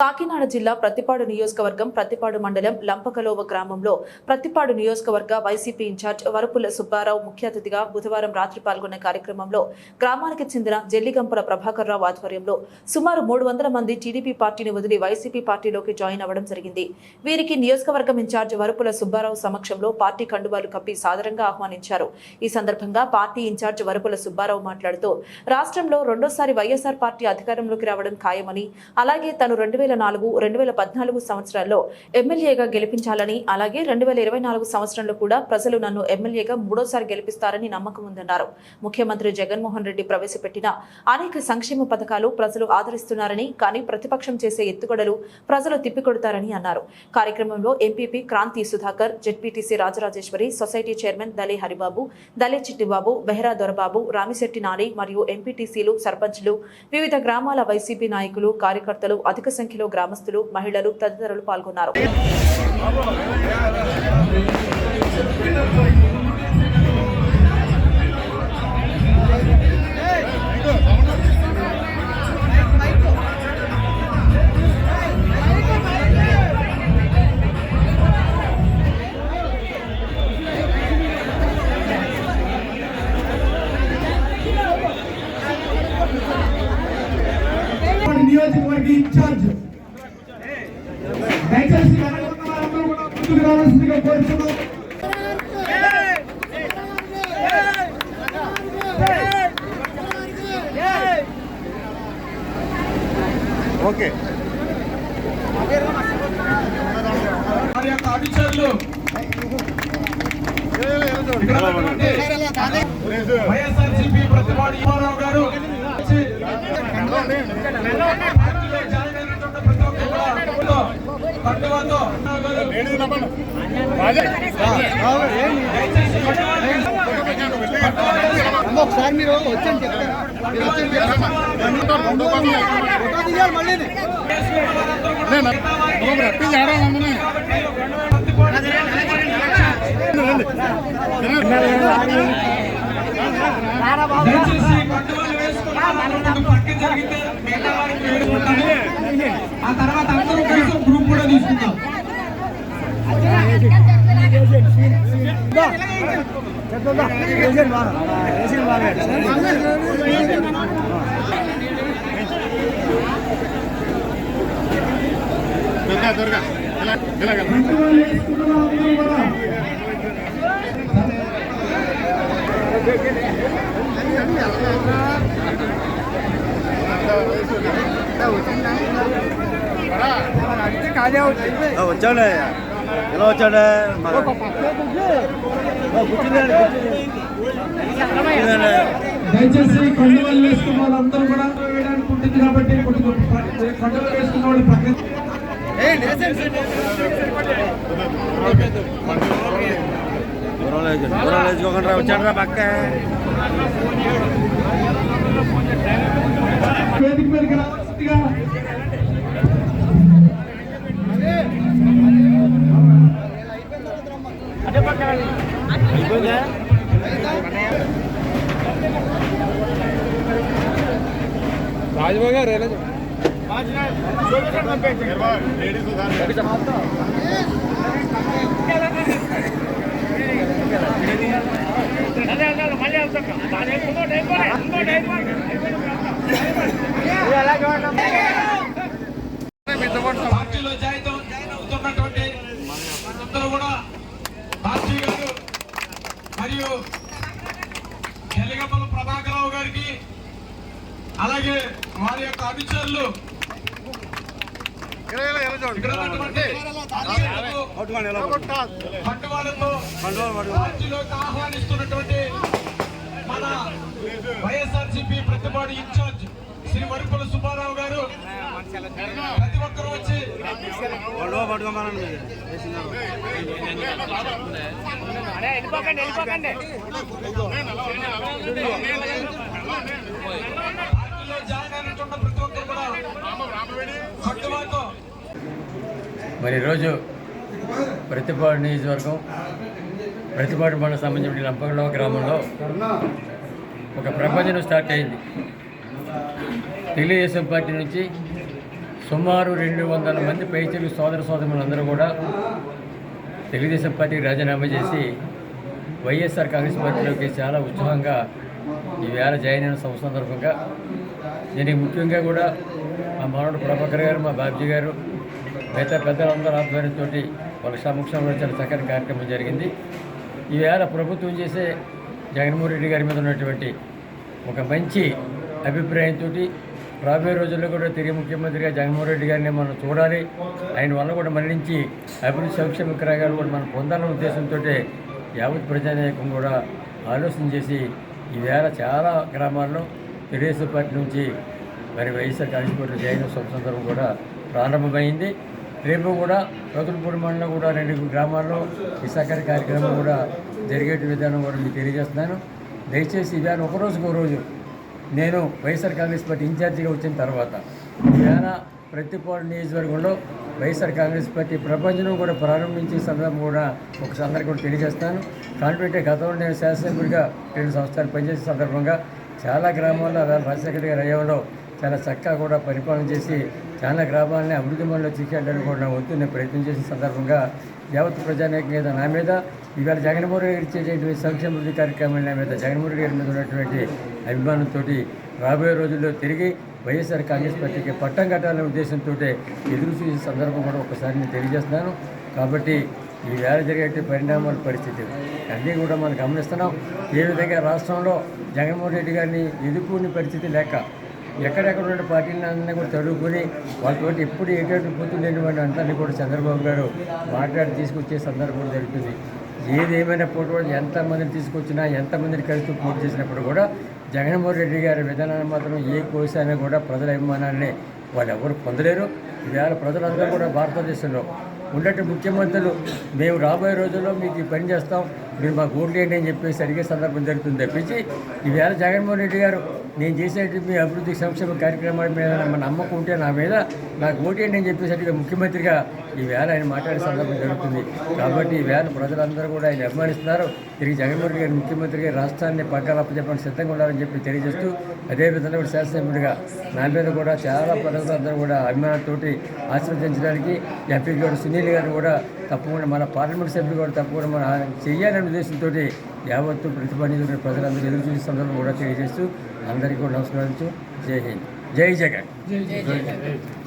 కాకినాడ జిల్లా ప్రతిపాడు నియోజకవర్గం ప్రతిపాడు మండలం లంపకలోవ గ్రామంలో ప్రతిపాడు నియోజకవర్గ వైసీపీ ఇన్ఛార్జ్ వరపుల సుబ్బారావు ముఖ్య అతిథిగా బుధవారం రాత్రి పాల్గొన్న కార్యక్రమంలో గ్రామానికి చెందిన జెల్లిగంపల ప్రభాకర్ రావు ఆధ్వర్యంలో సుమారు మూడు వందల మంది టీడీపీ పార్టీని వదిలి వైసీపీ పార్టీలోకి జాయిన్ అవ్వడం జరిగింది. వీరికి నియోజకవర్గం ఇన్ఛార్జ్ వరపుల సుబ్బారావు సమక్షంలో పార్టీ కండువాలు కప్పి సాదరంగా ఆహ్వానించారు. ఈ సందర్భంగా పార్టీ ఇన్ఛార్జ్ వరపుల సుబ్బారావు మాట్లాడుతూ రాష్ట్రంలో రెండోసారి వైఎస్ఆర్ పార్టీ అధికారంలోకి రావడం ఖాయమని అలాగే తను రెండు వేల నాలుగు రెండు వేల పద్నాలుగు సంవత్సరాల్లో ఎమ్మెల్యేగా గెలిపించాలని అలాగే రెండు వేల ఇరవై నాలుగు సంవత్సరంలో కూడా ప్రజలు నన్ను ఎమ్మెల్యేగా మూడోసారి గెలిపిస్తారని నమ్మకం ఉందన్నారు. ముఖ్యమంత్రి జగన్మోహన్ రెడ్డి ప్రవేశపెట్టిన అనేక సంక్షేమ పథకాలు ప్రజలు ఆదరిస్తున్నారని కానీ ప్రతిపక్షం చేసే ఎత్తుగడలు ప్రజలు తిప్పికొడతారని అన్నారు. కార్యక్రమంలో MPP Kranti Sudhakar ZPTC Rajarajeshwari society chairman Dale Haribabu Dale Chittibabu Behara Dorababu Ramisetti Nani మరియు ఎంపీటీసీలు సర్పంచ్లు వివిధ గ్రామాల వైసీపీ నాయకులు కార్యకర్తలు అధిక సంఖ్యలో గ్రామస్తులు మహిళలు తదితరులు పాల్గొన్నారు. నియోజకవర్గ ఇన్ఛార్జ్ దయచేసి వెనకున్న వారందరూ కూడా ముందుకు కోరుతున్నాం ఓకే. వారి యొక్క అనుచరులు వైఎస్ఆర్సీపీ ప్రతిపాడు గారు కండువాతో ఒకసారి మీరు వచ్చాను చెప్తారు మీరు వచ్చని మళ్ళీ వేసుకుని పక్కన జరిగితే మిగతా వారికి వేడుకుంటాము. ఆ తర్వాత అందరూ కలిసి గ్రూప్ కూడా తీసుకుందాం కండువాలు వేసుకున్న వాళ్ళందరూ కూడా వచ్చాడే ఎలా వచ్చాడే? దయచేసి కండువాలు వేసుకున్న వాళ్ళందరూ కూడా వేయడానికి ఉంటుంది కాబట్టి కొద్దిగా కండువాలు వేసుకున్న వాళ్ళు పక్కన వచ్చాడు పక్క వేదిక మీదకి రావాల్సిందిగా పార్టీలో మరియు ఎలిగప్పల ప్రభాకరరావు గారికి అలాగే వారి యొక్క అభిచరులు ఇక్కడ ఆహ్వానిస్తున్నటువంటి మన వైఎస్ఆర్సీపీ ప్రతిపాడు ఇన్ఛార్జ్ శ్రీ వరుపుల సుబ్బారావు గారు ప్రతి ఒక్కరూ వచ్చి పడుకో పడుకోమనండి మరి ఈరోజు ప్రతిపాడు నియోజకవర్గం ప్రతిపాడు మండలం సంబంధించిన లంపగడవ గ్రామంలో ఒక ప్రపంచం స్టార్ట్ అయింది. తెలుగుదేశం పార్టీ నుంచి సుమారు రెండు వందల మంది పైచలు సోదర సోదరులందరూ కూడా తెలుగుదేశం పార్టీకి రాజీనామా చేసి వైఎస్ఆర్ కాంగ్రెస్ పార్టీలోకి చాలా ఉత్సాహంగా ఈవేళ జాయిన్ అయిన సందర్భంగా దీనికి ముఖ్యంగా కూడా మా మనవడు ప్రభాకర్ గారు మా బాబ్జీ గారు మిగతా పెద్దలందరూ ఆధ్వర్యంతో వాళ్ళ సమక్షంలో చాలా చక్కని కార్యక్రమం జరిగింది. ఈవేళ ప్రభుత్వం చేసే జగన్మోహన్ రెడ్డి గారి మీద ఉన్నటువంటి ఒక మంచి అభిప్రాయంతో రాబోయే రోజుల్లో కూడా తిరిగి ముఖ్యమంత్రిగా జగన్మోహన్ రెడ్డి గారిని మనం చూడాలి. ఆయన వల్ల కూడా మరణించి అభివృద్ధి సంక్షేమ క్రయాలు కూడా మనం పొందాలనే ఉద్దేశంతో యావత్ ప్రజానాయకం కూడా ఆలోచన చేసి ఈవేళ చాలా గ్రామాల్లో తెలుగుదేశం పార్టీ నుంచి మరి వైఎస్ఆర్ కాంగ్రెస్ పార్టీ జైన సందర్భం కూడా ప్రారంభమైంది. రేపు కూడా రతులపూడి మండలం కూడా రెండు గ్రామాల్లో ఈ సహకార కార్యక్రమం కూడా జరిగే విధానం కూడా మీకు తెలియజేస్తున్నాను. దయచేసి ఇవాళ ఒకరోజుకు ఒక రోజు నేను వైఎస్ఆర్ కాంగ్రెస్ పార్టీ ఇన్ఛార్జిగా వచ్చిన తర్వాత చాలా ప్రతిపాడు నియోజకవర్గంలో వైఎస్ఆర్ కాంగ్రెస్ పార్టీ ప్రపంచం కూడా ప్రారంభించే సందర్భం కూడా ఒక సందర్భం కూడా తెలియజేస్తాను. కాన్ఫిడెంట్ గతంలో నేను శాసనసభ్యుడిగా రెండు సంవత్సరాలు పనిచేసే సందర్భంగా చాలా గ్రామాల్లో వేళ రాజశేఖర గారి అయ్యంలో చాలా చక్కగా కూడా పరిపాలన చేసి చాలా గ్రామాలని అభివృద్ధి మనలో తీసుకెళ్ళడానికి కూడా నా వద్దు నేను ప్రయత్నం చేసిన సందర్భంగా యావత్ ప్రజానేక మీద నా మీద ఇవాళ జగన్మోహన్ రెడ్డి గారు ఇచ్చేటువంటి సంక్షేమ కార్యక్రమాల నా మీద జగన్మోహన్ రెడ్డి గారి మీద ఉన్నటువంటి అభిమానంతో రాబోయే రోజుల్లో తిరిగి వైఎస్ఆర్ కాంగ్రెస్ పార్టీకి పట్టం కట్టాలనే ఉద్దేశంతో ఎదురు చూసే సందర్భం కూడా ఒకసారి నేను తెలియజేస్తున్నాను. కాబట్టి ఈ వేళ జరిగే పరిణామాల పరిస్థితి అన్నీ కూడా మనం గమనిస్తున్నాం. ఏ విధంగా రాష్ట్రంలో జగన్మోహన్ రెడ్డి గారిని ఎదుర్కొనే పరిస్థితి లేక ఎక్కడెక్కడ ఉన్న పార్టీలన్నీ కూడా చదువుకుని వాళ్ళతో ఎప్పుడు ఎటువంటి పూర్తులు లేని అంతా కూడా చంద్రబాబు గారు మాట్లాడి తీసుకొచ్చే సందర్భం జరుగుతుంది. ఏది ఏమైనా పోటీ ఎంతమందిని తీసుకొచ్చినా ఎంతమందిని కలిసి పోటీ చేసినప్పుడు కూడా జగన్మోహన్ రెడ్డి గారి విధానాన్ని మాత్రం ఏ కోసైనా కూడా ప్రజల అభిమానాన్ని వాళ్ళు ఎవరు పొందలేరు. ఇవాళ ప్రజలందరూ కూడా భారతదేశంలో ఉన్నట్టు ముఖ్యమంత్రులు మేము రాబోయే రోజుల్లో మీకు ఈ పని చేస్తాం. మీరు మాకు ఓట్లు అని చెప్పేసి అడిగే సందర్భం జరుగుతుంది తప్పించి ఈవేళ జగన్మోహన్ రెడ్డి గారు నేను చేసేటువంటి మీ అభివృద్ధి సంక్షేమ కార్యక్రమాల మీద మన నమ్మకం ఉంటే నా మీద నాకు ఓటేయండి అని చెప్పేసి ముఖ్యమంత్రిగా ఈవేళ ఆయన మాట్లాడే సందర్భం జరుగుతుంది. కాబట్టి ఈవేళ ప్రజలందరూ కూడా ఆయన అభిమానిస్తున్నారు. తిరిగి జగన్మోహన్ రెడ్డి గారు ముఖ్యమంత్రిగా రాష్ట్రాన్ని పక్కన అప్పచెప్పడానికి సిద్ధంగా ఉండాలని చెప్పి తెలియజేస్తూ అదేవిధంగా కూడా శాసనసభ్యుడిగా నా మీద కూడా చాలా ప్రజలందరూ కూడా అభిమానంతో ఆశీర్వదించడానికి ఎంపీ గారు సునీల్ గారు కూడా తప్పకుండా మన పార్లమెంట్ సభ్యులు కూడా తప్పకుండా మన చేయాలనే ఉద్దేశంతో యావత్తు ప్రతిపాదించిన ప్రజలందరూ ఎదురు చూసే సందర్భం కూడా తెలియజేస్తూ అందరికీ కూడా నమస్కరించు జై హింద్. జై జగన్.